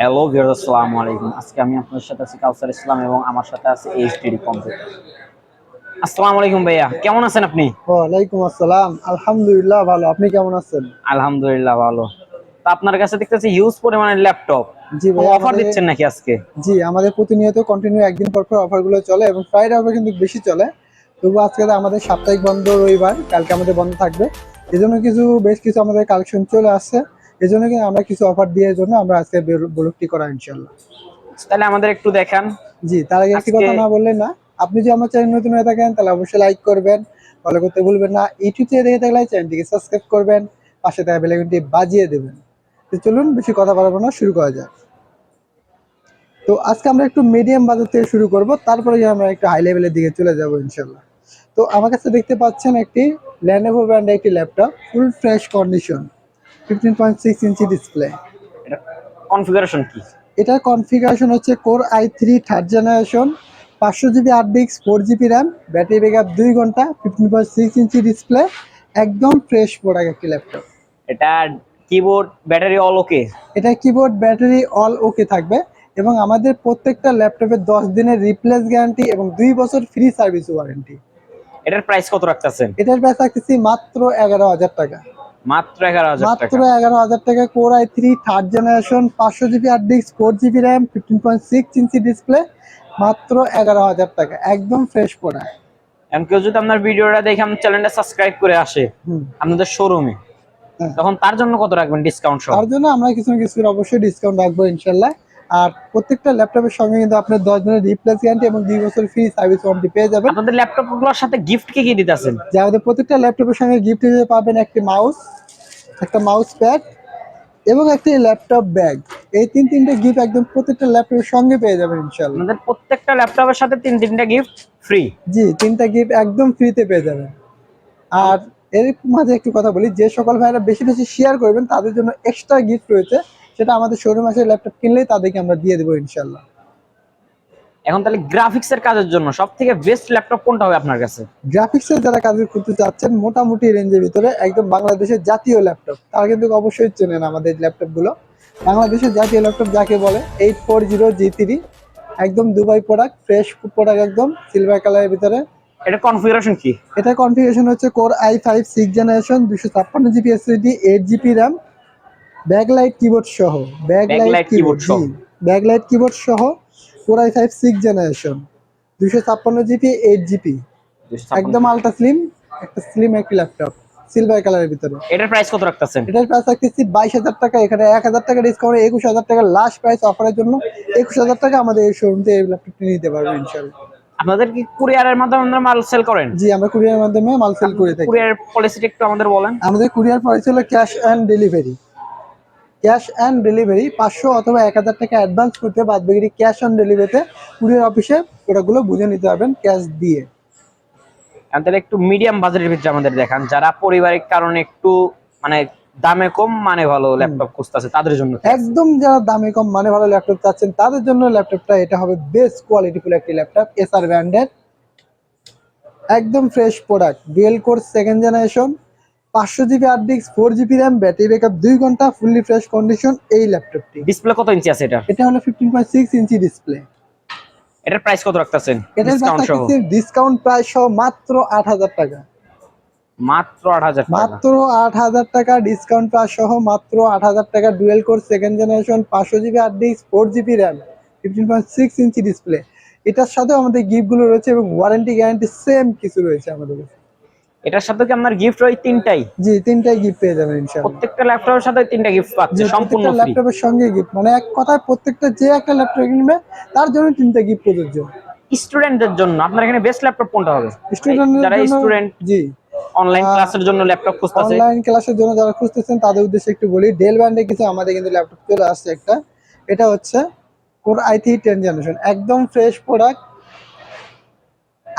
Hello viewers আসসালামু আলাইকুম। আজকে আমি আপনাদের সাথে আছি কাউসার ইসলাম এবং আমার সাথে আছে এইচডিডি কম্পিউটার আসসালামু আলাইকুম ভাইয়া কেমন আছেন আপনি? ওয়ালাইকুম আসসালাম। আলহামদুলিল্লাহ ভালো। আপনি কেমন আছেন? আলহামদুলিল্লাহ ভালো। তো আপনার কাছে দেখতেছি হিউজ পরিমাণের ল্যাপটপ জি ভাই অফার দিচ্ছেন নাকি আজকে? জি আমাদের প্রতিনিয়ত কন্টিনিউ একদিন পর পর অফারগুলো চলে এবং ফ্রাইডে অফার কিন্তু বেশি চলে। তবু আজকে আমাদের সাপ্তাহিক বন্ধ রবিবার কালকে আমাদের বন্ধ থাকবে। এজন্য কিছু বেশ কিছু আমাদের কালেকশন চলে আসছে। এজন্য কিন্তু আমরা কিছু অফার দিয়ে জন্য আমরা আজকে ব্লগটি করা ইনশাল্লাহ তাহলে আমাদের একটু দেখান। জি তার আগে একটি কথা না বললেন না। আপনি যদি আমার চ্যানেল নতুন হয়ে থাকেন তাহলে অবশ্যই লাইক করবেন ফলো করতে ভুলবেন না। ইউটিউব থেকে দেখে থাকলে চ্যানেলটিকে সাবস্ক্রাইব করবেন পাশে থাকা বেলাইকনটি বাজিয়ে দেবেন। তো চলুন বেশি কথা বলব না শুরু করা যাক। তো আজকে আমরা একটু মিডিয়াম বাজার থেকে শুরু করব তারপরে আমরা একটু হাই লেভেলের দিকে চলে যাব ইনশাল্লাহ তো আমার কাছে দেখতে পাচ্ছেন একটি ল্যানোভো ব্র্যান্ডের একটি laptop full fresh condition fifteen point six inch display এটা কনফিগারেশন কি? এটার কনফিগারেশন হচ্ছে core i three third generation পাঁচশো GB hard disk four GB RAM battery backup দুই ঘণ্টা fifteen point six inch display একদম ফ্রেশ প্রোডাক্ট একটি laptop এটা কিবোর্ড ব্যাটারি অল ওকে এটা কিবোর্ড ব্যাটারি অল ওকে থাকবে এবং আমাদের প্রত্যেকটা ল্যাপটপের দশ দিনের রিপ্লেস গ্যারান্টি এবং দুই বছর ফ্রি সার্ভিস ওয়ারেন্টি এটার প্রাইস কত রাখতেছেন? এটার প্রাইস রাখতেছি মাত্র এগারো হাজার টাকা। মাত্র এগারো হাজার মাত্র এগারো হাজার টাকা core i three third generation পাঁচশো জিবি আর disk four GB RAM fifteen point six inch display মাত্র এগারো হাজার টাকা। একদম ফ্রেশ প্রোডাক্ট এখন কেউ যদি আপনার ভিডিওটা দেখে আমার চ্যানেলটা সাবস্ক্রাইব করে আসে আপনাদের শোরুমে হ্যাঁ। তখন তার জন্য কত রাখবেন ডিসকাউন্ট সহ? তার জন্য আমরা কিছু না কিছু অবশ্যই ডিসকাউন্ট রাখব ইনশাল্লাহ। আর প্রত্যেকটা ল্যাপটপের সঙ্গে কিন্তু আপনার দশ দিনের রিপ্লেস গ্যারান্টি এবং দুই বছর ফ্রি সার্ভিস ওয়ারেন্টি পেয়ে যাবেন। আপনাদের ল্যাপটপগুলোর সাথে গিফট কি কি দিতেছেন? যে আমাদের প্রত্যেকটা ল্যাপটপের সঙ্গে গিফট হিসেবে পাবেন একটি মাউস একটা মাউস প্যাড এবং একটি ল্যাপটপ ব্যাগ এই তিন তিনটে গিফট একদম প্রত্যেকটা ল্যাপটপের সঙ্গে পেয়ে যাবেন ইনশাল্লাহ আপনাদের প্রত্যেকটা ল্যাপটপের সাথে তিন তিনটা গিফট ফ্রি জি তিনটা গিফট একদম ফ্রিতে পেয়ে যাবেন। আর এর মাঝে একটু কথা বলি যে সকল ভাইরা বেশি বেশি শেয়ার করবেন তাদের জন্য এক্সট্রা গিফট রয়েছে। সেটা আমাদের শোরুম আছে ল্যাপটপ কিনলেই তাদেরকে আমরা দিয়ে দেবো ইনশাল্লাহ এখন তাহলে গ্রাফিক্স এর কাজের জন্য সব থেকে বেস্ট ল্যাপটপ কোনটা হবে আপনার কাছে? গ্রাফিক্সের যারা কাজ করতে চাচ্ছেন মোটামুটি রেঞ্জের ভিতরে একদম বাংলাদেশের জাতীয় ল্যাপটপ তারা কিন্তু অবশ্যই চেনেন আমাদের ল্যাপটপগুলো। বাংলাদেশের জাতীয় ল্যাপটপ যাকে বলে eight four zero G three একদম দুবাই প্রোডাক্ট ফ্রেশ প্রোডাক্ট একদম সিলভার কালারের ভিতরে। এটা কনফিগারেশন কি? এটা কনফিগারেশন হচ্ছে core i five six generation দুশো ছাপ্পান্ন GB SSD eight GB RAM backlight keyboard সহ ব্যাকলাইট কিবোর্ড সহ। ব্যাকলাইট কিবোর্ড সহ আই ফাইভ সিক্স জেনারেশন দুশো ছাপ্পান্ন জিবি এইট জিবি একদম আলট্রা স্লিম একটা স্লিম একটি ল্যাপটপ সিলভার কালারের ভিতরে। এটার প্রাইস কত রাখতেছেন? এটার প্রাইস রাখতেছি বাইশ হাজার টাকা এখানে এক হাজার টাকা ডিসকাউন্ট একুশ হাজার টাকা লাস্ট প্রাইস অফারের জন্য একুশ হাজার টাকা আমাদের এই শোরুম থেকে এই ল্যাপটপটি নিতে পারবেন ইনশাল্লাহ আপনাদের কি কুরিয়ারের মাধ্যমে আপনারা মাল সেল করেন? জি আমরা কুরিয়ারের মাধ্যমে মাল সেল করে থাকি। কুরিয়ার পলিসিটা একটু আমাদের বলেন। আমাদের কুরিয়ার পলিসি হলো cash and delivery cash and delivery পাঁচশো অথবা এক হাজার টাকা অ্যাডভান্স করতে বাদ বাকি ক্যাশ অন ডেলিভারিতে কুরিয়ার অফিসে প্রোডাক্টগুলো বুঝে নিতে পারবেন ক্যাশ দিয়ে। তাহলে একটু মিডিয়াম বাজেটের ভিতরে আমাদের দেখান। যারা পারিবারিক কারণে একটু মানে দামে কম মানে ভালো ল্যাপটপ খুঁজতেছে তাদের জন্য একদম যারা দামে কম মানে ভালো ল্যাপটপ চাচ্ছেন তাদের জন্য ল্যাপটপটা এটা হবে বেস্ট কোয়ালিটিফুল একটি ল্যাপটপ এসআর ব্র্যান্ডের একদম fresh product dual cores second generation পাঁচশো GB hard disk four GB RAM battery backup দুই ঘণ্টা ফুললি ফ্রেশ কন্ডিশন এই ল্যাপটপটি ডিসপ্লে কত ইঞ্চি আছে এটা? এটা হলো fifteen point six inch display এটার প্রাইস কত রাখতেছেন? এটার ডিসকাউন্ট প্রাইস সহ? মাত্র আট হাজার টাকা। মাত্র আট হাজার টাকা। মাত্র আট হাজার টাকা ডিসকাউন্ট প্রাইস সহ মাত্র আট হাজার টাকা ডুয়েল কোর সেকেন্ড জেনারেশন পাঁচশো GB hard disk four GB RAM fifteen point six inch display এটার সাথেও আমাদের গিফটগুলো রয়েছে এবং ওয়ারেন্টি গ্যারান্টি সেম কিছু রয়েছে আমাদের কাছে। এটার সাথে কি আপনার গিফট ওই তিনটাই? জি তিনটাই গিফট পেয়ে যাবেন ইনশাআল্লাহ। প্রত্যেকটা ল্যাপটপের সাথে তিনটা গিফট পাচ্ছে সম্পূর্ণ ফ্রি ল্যাপটপের সঙ্গে গিফট মানে এক কথায় প্রত্যেকটা যে একটা ল্যাপটপ কিনবে তার জন্য তিনটা গিফট প্রযোজ্য। স্টুডেন্টদের জন্য আপনার এখানে বেস্ট ল্যাপটপ কোনটা হবে? স্টুডেন্টদের যারা স্টুডেন্ট জি। অনলাইন ক্লাসের জন্য ল্যাপটপ খুঁজতেছে। অনলাইন ক্লাসের জন্য যারা খুঁজতেছেন তাদের উদ্দেশ্যে একটু বলি ডেল ব্র্যান্ডে কিছু আমাদের কিন্তু ল্যাপটপ চলে আসছে একটা। এটা হচ্ছে core i three ten generation একদম fresh product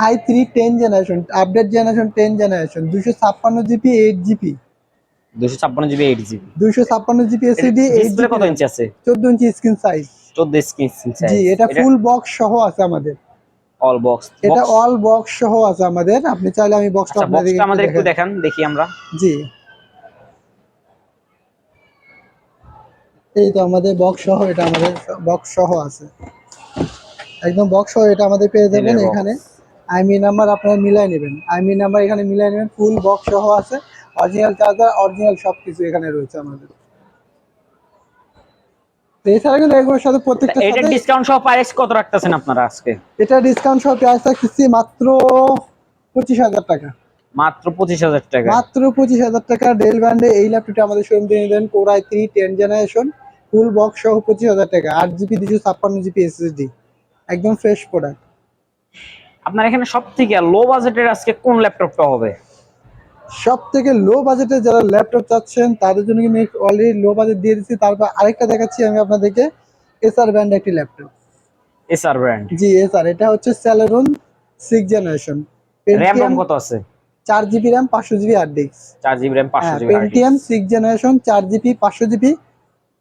i three ten generation update generation ten generation দুশো ছাপ্পান্ন জিবি এইট জিবি দুশো ছাপ্পান্ন জিবি এইট জিবি দুশো ছাপ্পান্ন জিবি এসিডি ডিসপ্লে কত ইঞ্চি আছে? চোদ্দ ইঞ্চি স্ক্রিন সাইজ চোদ্দ স্ক্রিন জি এটা ফুল বক্স সহ আছে আমাদের। অল বক্স এটা অল বক্স সহ আছে আমাদের। আপনি চাইলে আমি বক্সটা আচ্ছা আপনাদেরকে আমাদের একটু দেখান দেখি আমরা। জি। এই তো আমাদের বক্স সহ এটা আমাদের বক্স সহ আছে। একদম বক্স সহ এটা আমাদের পেয়ে যাবেন এখানে। আইমি নাম্বার আপনারা মিলাই নেবেন। আইমি নাম্বার এখানে মিলাই নেবেন ফুল বক্স সহ আছে। অরিজিনাল চার্জার অরিজিনাল সবকিছু এখানে রয়েছে আমাদের। এছাড়া কিন্তু এগুলোর সাথে প্রত্যেকটা এটার সাথে ডিসকাউন্ট সহ প্রাইস কত রাখতেছেন আপনারা আজকে? এটা ডিসকাউন্ট সহ প্রাইস রাখতেছি মাত্র পঁচিশ হাজার টাকা। মাত্র পঁচিশ হাজার টাকা। মাত্র পঁচিশ হাজার টাকা। ডেল ব্র্যান্ডে এই ল্যাপটপটা আমাদের শোরুম থেকে দেন core i three ten generation full box সহ পঁচিশ হাজার টাকা। আট জিবি দুশো ছাপ্পান্ন জিবি এসএসডি একদম ফ্রেশ প্রোডাক্ট আপনার এখানে সব থেকে লো বাজেটের আজকে কোন ল্যাপটপটা হবে? সব থেকে লো বাজেটে যারা ল্যাপটপ চাচ্ছেন তাদের জন্য কিন্তু অলরেডি লো বাজেট দিয়ে দিচ্ছি। তারপর আরেকটা দেখাচ্ছি আমি আপনাদেরকে। এসআর ব্র্যান্ড একটি ল্যাপটপ এসআর ব্র্যান্ড জি এসআর এটা হচ্ছে Celeron six generation RAM ROM কত আছে? চার জিবি র্যাম পাঁচশো জিবি হার্ড ডিস্ক চার জিবি র্যাম পাঁচশো হ্যাঁ জিবি পেন্টিএম সিক্স জেনারেশন চার জিবি পাঁচশো জিবি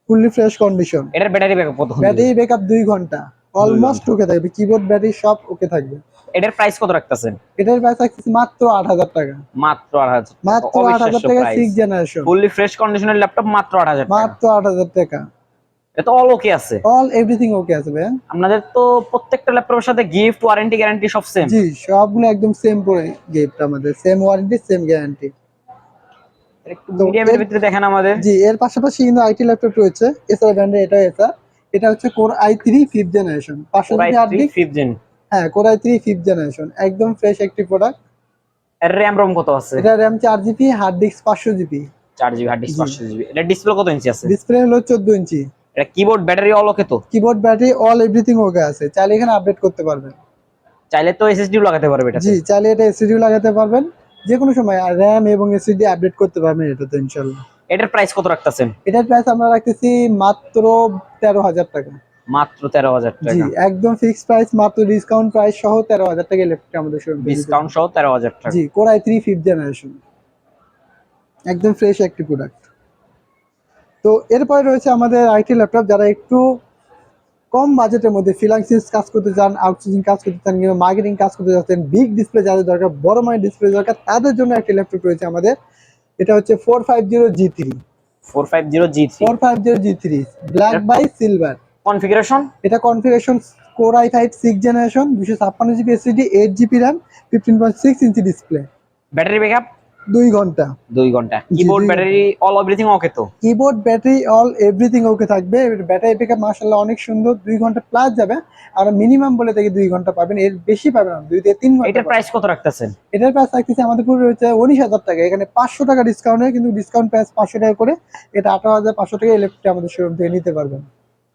ফুললি ফ্রেশ কন্ডিশন এটার ব্যাটারি ব্যাকআপ কত ব্যাটারি ব্যাকআপ দুই ঘণ্টা। অলমোস্ট ওকে থাকবে। কিবোর্ড ব্যাটারি সব ওকে থাকবে। এটার প্রাইস কত রাখতেছেন? এটার প্রাইস থাকছে মাত্র আট হাজার টাকা। মাত্র আট হাজার মাত্র আট হাজার টাকা সিক্স জেনারেশন ফুললি ফ্রেশ কন্ডিশনের ল্যাপটপ মাত্র আট হাজার টাকা। মাত্র আট হাজার টাকা। এটা অল ওকে আছে। অল এভরিথিং ওকে আছে ভাইয়া। আপনাদের তো প্রত্যেকটা ল্যাপটপের সাথে গিফট ওয়ারেন্টি গ্যারান্টি সব সেম জি সবগুলো একদম সেম পরে গিফট আমাদের। সেম ওয়ারেন্টি সেম গ্যারান্টি একটু মিডিয়ামের ভিতরে দেখেন আমাদের। জি এর পাশাপাশি কিন্তু আইটি ল্যাপটপ রয়েছে। এছাড়া ব্র্যান্ডের এটা এটা। এটা হচ্ছে core i three fifth generation পাঁচশো GB hard disk fifth gen হ্যাঁ core i three fifth generation একদম ফ্রেশ একটি প্রোডাক্টের র্যাম রম কত আছে? এটা র্যাম চার জিবি হার্ড ডিস্ক পাঁচশো জিবি চার জিবি হার্ড ডিস্ক। পাঁচশো জিবি এটা ডিসপ্লে কত ইঞ্চি আছে? ডিসপ্লে হলো চোদ্দ ইঞ্চি এটা কিবোর্ড ব্যাটারি অল ওকে তো? Keyboard battery all everything okay আছে। চাইলে এখানে আপডেট করতে পারবেন। চাইলে তো এসএসডি লাগাতে পারবে এটা জি চাইলে এটা এসিডি লাগাতে পারবেন। যে কোনো সময় র্যাম এবং এসিডি আপডেট করতে পারবেন এটাতে ইনশাল্লাহ এটার প্রাইস কত রাখতেছেন? এটার প্রাইস আমরা রাখতেছি মাত্র তেরো হাজার টাকা। মাত্র তেরো হাজার জি টাকা। একদম ফিক্সড প্রাইস মাত্র ডিসকাউন্ট প্রাইস সহ তেরো হাজার টাকা ইলেকট্রিক আমাদের শোরুম ডিসকাউন্ট সহ তেরো হাজার টাকা। জি core i three fifth generation একদম ফ্রেশ একটি প্রোডাক্ট তো এরপরে রয়েছে আমাদের আইটি ল্যাপটপ যারা একটু কম বাজেটের মধ্যে ফিলান্সিস কাজ করতে চান আউটসোর্সিং কাজ করতে চান কিংবা মার্কেটিং কাজ করতে চাচ্ছেন বিগ ডিসপ্লে যাদের দরকার বড় মানের ডিসপ্লে দরকার তাদের জন্য একটি ল্যাপটপ রয়েছে আমাদের। এটা হচ্ছে four five zero G three four five zero G three four five zero G three black by silver configuration? এটা configuration core i five six generation দুশো ছাপ্পান্ন GB SSD eight GB RAM fifteen point six inch display battery backup দুই ঘণ্টা। দুই ঘণ্টা। Keyboard battery all everything okay তো? Keyboard battery all everything okay থাকবে। Battery backup মার্শাল্লাহ অনেক সুন্দর দুই ঘণ্টা প্লাস যাবে। আর মিনিমাম বলে থেকে দুই ঘণ্টা পাবেন এর বেশি পাবেন না দুই থেকে তিন ঘণ্টা এটার প্রাইস কত রাখতেছেন? এটার প্রাইস থাকতেছে আমাদের পুরো রয়েছে উনিশ হাজার টাকা এখানে পাঁচশো টাকা ডিসকাউন্ট হয় কিন্তু ডিসকাউন্ট প্রাইস পাঁচশো টাকা করে এটা আঠারো হাজার পাঁচশো টাকা ইলেকট্রিক আমাদের শোরুম থেকে নিতে পারবেন।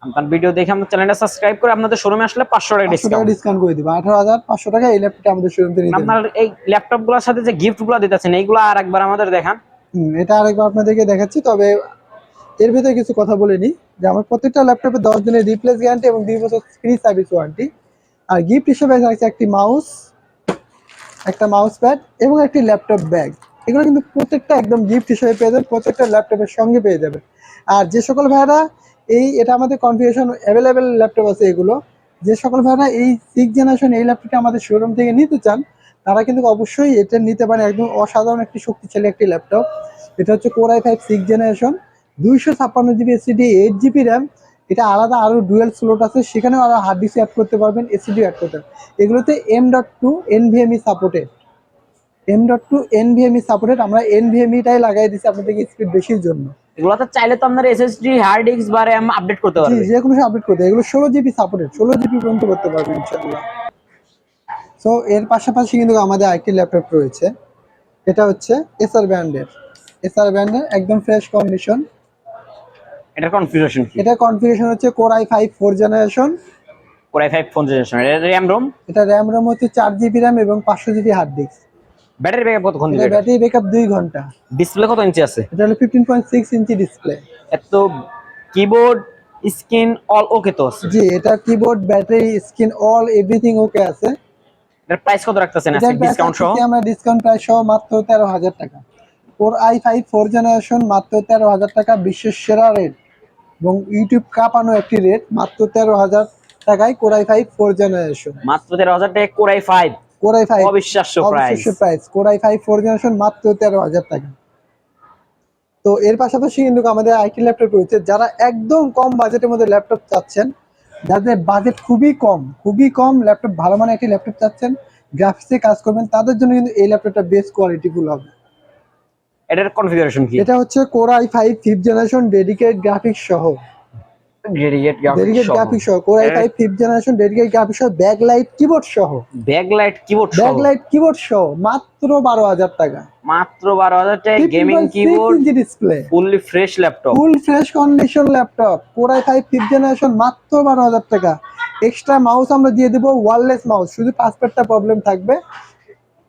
আপনার ভিডিও দেখে আমাদের চ্যানেলটা সাবস্ক্রাইব করে আপনাদের শোরুমে আসলে পাঁচশো টাকা পাঁচশো টাকা ডিসকাউন্ট ডিসকাউন্ট করে দিবো। আঠারো হাজার পাঁচশো টাকা ইলেকট্রিক আমাদের শোরুম থেকে নিতে আপনার এই ল্যাপটপগুলোর সাথে যে গিফটগুলো দিতেছেন এইগুলো আর একবার আমাদের দেখান। এটা আরেকবার আপনাদেরকে দেখাচ্ছি তবে এর ভিতরে কিছু কথা বলে নিই যে আমার প্রত্যেকটা ল্যাপটপে দশ দিনের রিপ্লেস গ্যারান্টি এবং দুই বছর ফ্রি সার্ভিস ওয়ারেন্টি আর গিফট হিসেবে থাকছে একটি মাউস একটা মাউস প্যাড এবং একটি ল্যাপটপ ব্যাগ এগুলো কিন্তু প্রত্যেকটা একদম গিফট হিসেবে পেয়ে যাবেন প্রত্যেকটা ল্যাপটপের সঙ্গে পেয়ে যাবেন। আর যে সকল ভাইরা এই, এটা আমাদের কনফিগারেশন অ্যাভেলেবেল ল্যাপটপ আছে এগুলো। যে সকল ভাইরা এই সিক্স জেনারেশন এই ল্যাপটপটা আমাদের শোরুম থেকে নিতে চান, তারা কিন্তু অবশ্যই এটা নিতে পারেন। একদম অসাধারণ একটি শক্তিশালী একটি ল্যাপটপ এটা হচ্ছে core i five six generation দুইশো ছাপ্পান্ন GB SSD eight GB RAM এটা আলাদা আরও ডুয়েল স্লোট আছে, সেখানেও আরও হার্ড ডিস্ক অ্যাড করতে পারবেন এসিডি অ্যাড করতে পারবেন। এগুলোতে M dot two NVMe supported M dot two NVMe supported আমরা এনভিএমইটাই লাগাই দিচ্ছি আপনাদেরকে স্পিড বেশির জন্য। এগুলোতে চাইলে তো আপনার এসএসডি হার্ড ডিস্ক বা র্যাম আপডেট করতে জি পারবে যে কোনো আপডেট করতে এগুলো ষোলো জিবি সাপোর্টেড ষোলো জিবি পর্যন্ত করতে পারবেন ইনশাআল্লাহ। সো এর পাশাপাশি কিন্তু আমাদের আরেকটি ল্যাপটপ রয়েছে। এটা হচ্ছে এসআর ব্র্যান্ডের এসআর ব্র্যান্ডের একদম ফ্রেশ কন্ডিশন এটার কনফিগারেশন কি? এটা কনফিগারেশন হচ্ছে core i five four generation core i five four generation এটা র্যাম রোম এটা র্যাম রোম হচ্ছে চার জিবি র্যাম এবং পাঁচশো GB hard disk battery backup কতক্ষণ দিবে ব্যাটারি ব্যাকআপ দুই ঘণ্টা। ডিসপ্লে কত ইঞ্চি আছে? এটা হলো fifteen point six inch display এত কিবোর্ড স্ক্রিন অল ওকে তো আছে? জি এটা keyboard battery screen all everything okay আছে। এটার প্রাইস কত রাখতেছেন আজকে? ডিসকাউন্ট সহ? আমরা ডিসকাউন্ট প্রাইস সহ মাত্র তেরো হাজার টাকা। Four i five four generation মাত্র তেরো হাজার টাকা বিশ্বের সেরা রেট এবং ইউটিউব কাঁপানো একটি রেট মাত্র তেরো হাজার টাকায় কোরাই ফাইভ ফোর জেনারেশন মাত্র তেরো হাজার টাকা core i five core i five অবিশ্বাস্য price core i five four generation মাত্র তেরো হাজার টাকা। তো এর পাশাপাশি কিন্তু আমাদের আইটি ল্যাপটপ রয়েছে যারা একদম কম বাজেটের মধ্যে ল্যাপটপ চাচ্ছেন যাদের বাজেট খুবই কম খুবই কম ল্যাপটপ ভালো মানে একটি ল্যাপটপ চাচ্ছেন গ্রাফিক্সে কাজ করবেন তাদের জন্য কিন্তু এই ল্যাপটপটা বেস্ট কোয়ালিটিফুল হবে। এটার কনফিগারেশন কি? এটা হচ্ছে core five fifth generation dedicate graphics সহ। ডেডিকেট ডেডিকেট গ্রাফিক্স সহ। কোর আই এর- five fifth generation dedicate graphics সহ ব্যাক লাইট কিবোর্ড সহ। Backlight keyboard back light keyboard সহ মাত্র বারো হাজার টাকা। মাত্র বারো হাজার টাকা gaming keyboard display fully fresh laptop full fresh condition laptop core i five fifth generation মাত্র বারো হাজার টাকা। এক্সট্রা মাউস আমরা দিয়ে দেবো ওয়ারলেস মাউস শুধু পাসপোর্টটা প্রবলেম থাকবে।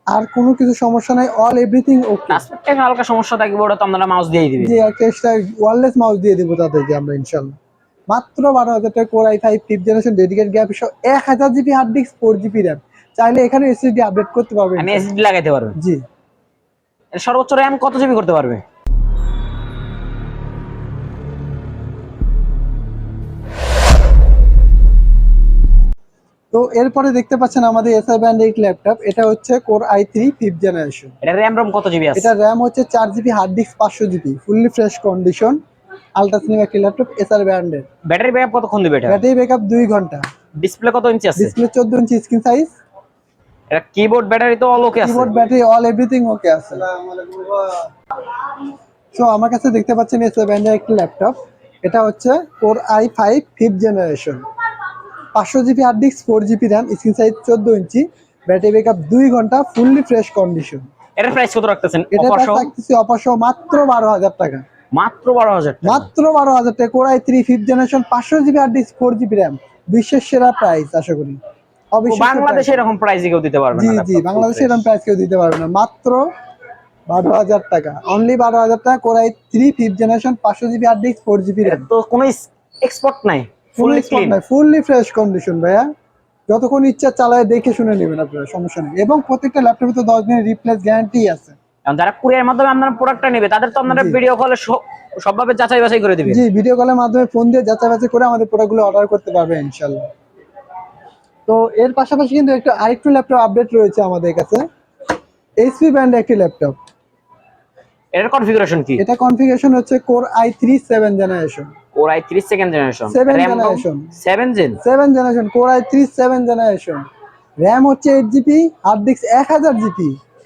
আর কোনো কিছু সমস্যা নাই অল এভরিথিং ওকে টাচপ্যাডটা হালকা সমস্যা থাকবে ওটা তো আপনারা মাউস দিয়ে দিবেন। যে একটা এক্সট্রা ওয়ারলেস মাউস দিয়ে দেবো তাদেরকে আমরা ইনশাল্লাহ। মাত্র বারো হাজার টাকা core i five fifth generation dedicate gap সহ এক হাজার GB hard disk four GB RAM চাইলে এখানে এসএসডি আপডেট করতে পারবেন। আমি এসএসডি লাগাইতে পারবেন? জি। সর্বোচ্চ র্যাম কত জিবি করতে পারবে? তো এরপরে দেখতে পাচ্ছেন আমাদের S I band eight laptop এটা হচ্ছে core i three fifth generation এটা র্যাম রম কত জিবি আছে? এটা র্যাম হচ্ছে চার জিবি হার্ড ডিস্ক পাঁচশো GB fully fresh condition ultra cinema একটি ল্যাপটপ এসআর ব্র্যান্ডের ব্যাটারি ব্যাকআপ কতক্ষণ দিবে এটা? ব্যাটারি ব্যাকআপ দুই ঘণ্টা। ডিসপ্লে কত ইঞ্চি আছে? ডিসপ্লে চোদ্দ ইঞ্চি স্ক্রিন সাইজ এটা কিবোর্ড ব্যাটারি তো অল ওকে আছে। Keyboard battery all everything okay আছে। সো আমার কাছে দেখতে পাচ্ছেন এসআর ব্র্যান্ডের একটি ল্যাপটপ এটা হচ্ছে core i five fifth generation পাঁচশো GB hard disk four GB RAM screen size চোদ্দ ইঞ্চি ব্যাটারি ব্যাকআপ দুই ঘণ্টা ফুললি ফ্রেশ কন্ডিশন এটার প্রাইস কত রাখতেছেন? এটা অপাশো মাত্র বারো হাজার টাকা। মাত্র বারো হাজার মাত্র বারো হাজার টাকা। Core i three fifth generation পাঁচশো GB hard disk four GB RAM বিশ্বের সেরা প্রাইস আশা করি। বাংলাদেশে এরকম প্রাইসে কেউ দিতে পারবে জি জি বাংলাদেশে এরকম প্রাইস কেউ দিতে পারবে না। মাত্র বারো হাজার টাকা। অনলি বারো হাজার টাকা core i three fifth generation পাঁচশো GB hard disk four GB RAM তো কোনো এক্সপোর্ট নাই ফুললি ফুললি ফ্রেশ কন্ডিশন ভাইয়া। যতক্ষণ ইচ্ছা চালায় দেখে শুনে নেবেন আপনারা সমস্যা নেই। এবং প্রত্যেকটা ল্যাপটপে তো দশ দিনের রিপ্লেস গ্যারান্টি আছে। এখন যারা কুরিয়ার মাধ্যমে আপনারা প্রোডাক্টটা নেবে তাদের তো আপনারা ভিডিও কলে সবভাবে যাচাই বাছাই করে দিবেন। জি ভিডিও কলের মাধ্যমে ফোন দিয়ে যাচাই বাছাই করে আমাদের প্রোডাক্টগুলো অর্ডার করতে পারবে ইনশাল্লাহ তো এর পাশাপাশি কিন্তু একটা আরেকটু ল্যাপটপ আপডেট রয়েছে আমাদের কাছে। এইচপি ব্র্যান্ডের একটি ল্যাপটপ এটার কনফিগারেশন কি? এটা কনফিগারেশন হচ্ছে core i three seven generation core i 3 second generation Seven generation। 7 gen seven generation core i three seven generation RAM হচ্ছে এইট জিবি হার্ড ডিস্ক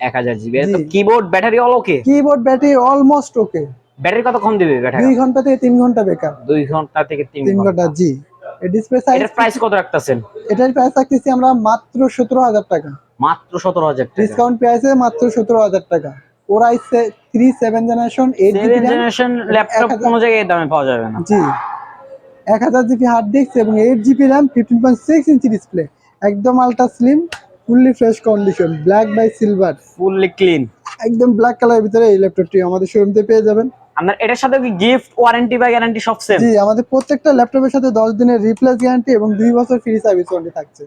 এক হাজার GB 1000 keyboard battery all okay keyboard battery almost okay battery কতক্ষণ দিবে battery দুই ঘণ্টা থেকে তিন ঘণ্টা বেকার। 2 ঘণ্টা থেকে 3 ঘণ্টা। জি। ডিসপ্লে সাইজ প্রাইস কত রাখতেছেন? এটার প্রাইস রাখতেছি আমরা মাত্র সতেরো হাজার টাকা। মাত্র 17000 টাকা। ডিসকাউন্ট প্রাইসে মাত্র সতেরো হাজার টাকা। Core i three seven generation eight GB generation laptop 1000 কোনো জায়গায় দামে পাওয়া যাবে না। জি। এক হাজার জিবি হার্ড ডিস্ক এবং eight GB RAM fifteen point six inch display একদম ultra slim fully fresh condition black by silver fully clean একদম ব্ল্যাক কালারের ভিতরে এই ল্যাপটপটি আমাদের শোরুমতে পেয়ে যাবেন। আপনার এটার সাথে কি গিফট ওয়ারেন্টি বা গ্যারান্টি সব সেম জি আমাদের প্রত্যেকটা ল্যাপটপের সাথে দশ দিনের রিপ্লেস গ্যারান্টি এবং দুই বছর ফ্রি সার্ভিস ওয়ারেন্টি থাকছে।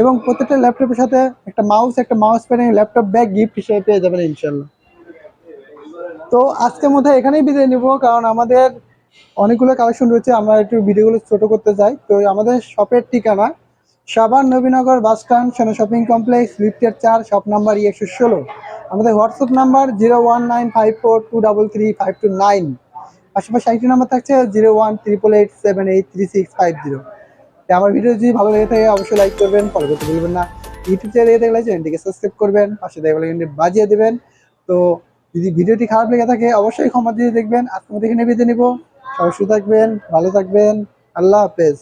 এবং প্রত্যেকটা ল্যাপটপের সাথে একটা মাউস একটা mouse pad laptop bag gift হিসেবে পেয়ে যাবেন ইনশাল্লাহ তো আজকের মধ্যে এখানেই বিদায় নিব কারণ আমাদের অনেকগুলো কালেকশন রয়েছে আমরা একটু ভিডিওগুলো ছোট করতে চাই। তো আমাদের শপের ঠিকানা সাবান Nabinagar bus stand Sona shopping complex, লিফটের চার, শপ নাম্বার একশো ষোলো। আমাদের WhatsApp number zero one nine five four two double three five two nine পাশাপাশি আরেকটি নাম্বার থাকছে zero one triple eight seven eight three six five zero আমার video যদি ভালো লেগে থাকে, অবশ্যই লাইক করবেন ফলো করতে ভুলবেন না। ইউটিউব চ্যানেল দেখলে চ্যানেলটিকে সাবস্ক্রাইব করবেন, পাশে দেখে বেলাইকনটি বাজিয়ে দেবেন। তো যদি ভিডিওটি খারাপ লেগে থাকে, অবশ্যই ক্ষমা দিয়ে দেখবেন। আজকে মধ্যে এখানে বিদায় নিব। সবাই থাকবেন, ভালো থাকবেন। আল্লাহ হাফেজ।